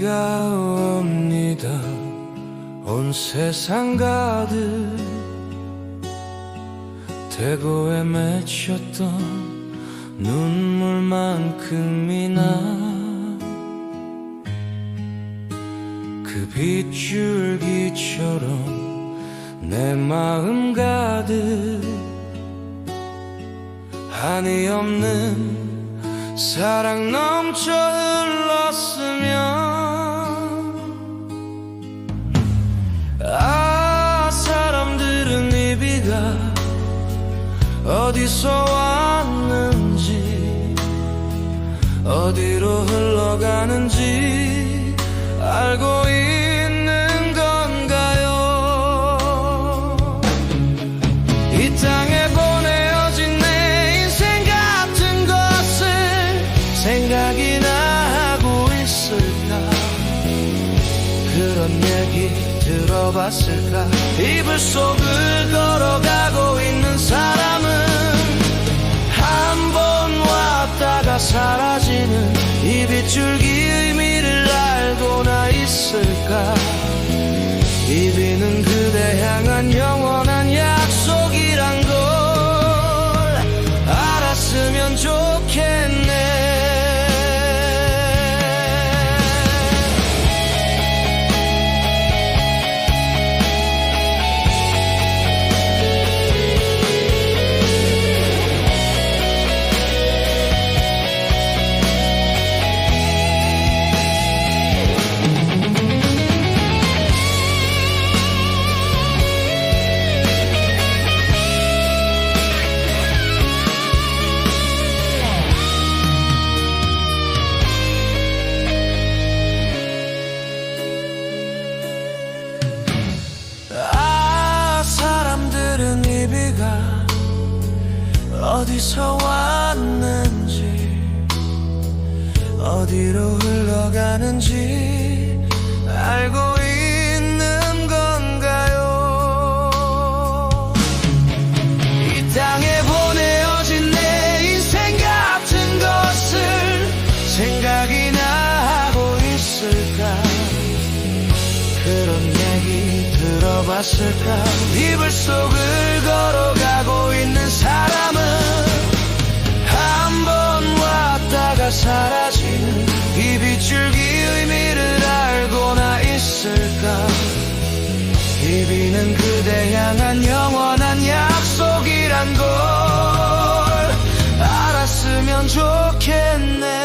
비가 옵니다. 온 세상 가득 대고에 맺혔던 눈물만큼이나 그 빗줄기처럼 내 마음 가득 한이 없는 사랑 넘쳐 흘렀으면 어디서 왔는지 어디로 흘러가는지 알고 있는 건가요? 이 땅에 보내어진 내 인생 같은 것을 생각이나 하고 있을까? 그런 얘기 들어봤을까? 이불 속을 걸어가고 어디서 왔는지 어디로 흘러가는지 알고 있는 건가요? 이 땅에 보내어진 내 인생 같은 것을 생각이나 하고 있을까? 그런 얘기 들어봤을까? 이불 속을 걸어 사라지는 이 빗줄기 의미를 알고나 있을까? 이 비는 그대 향한 영원한 약속이란 걸 알았으면 좋겠네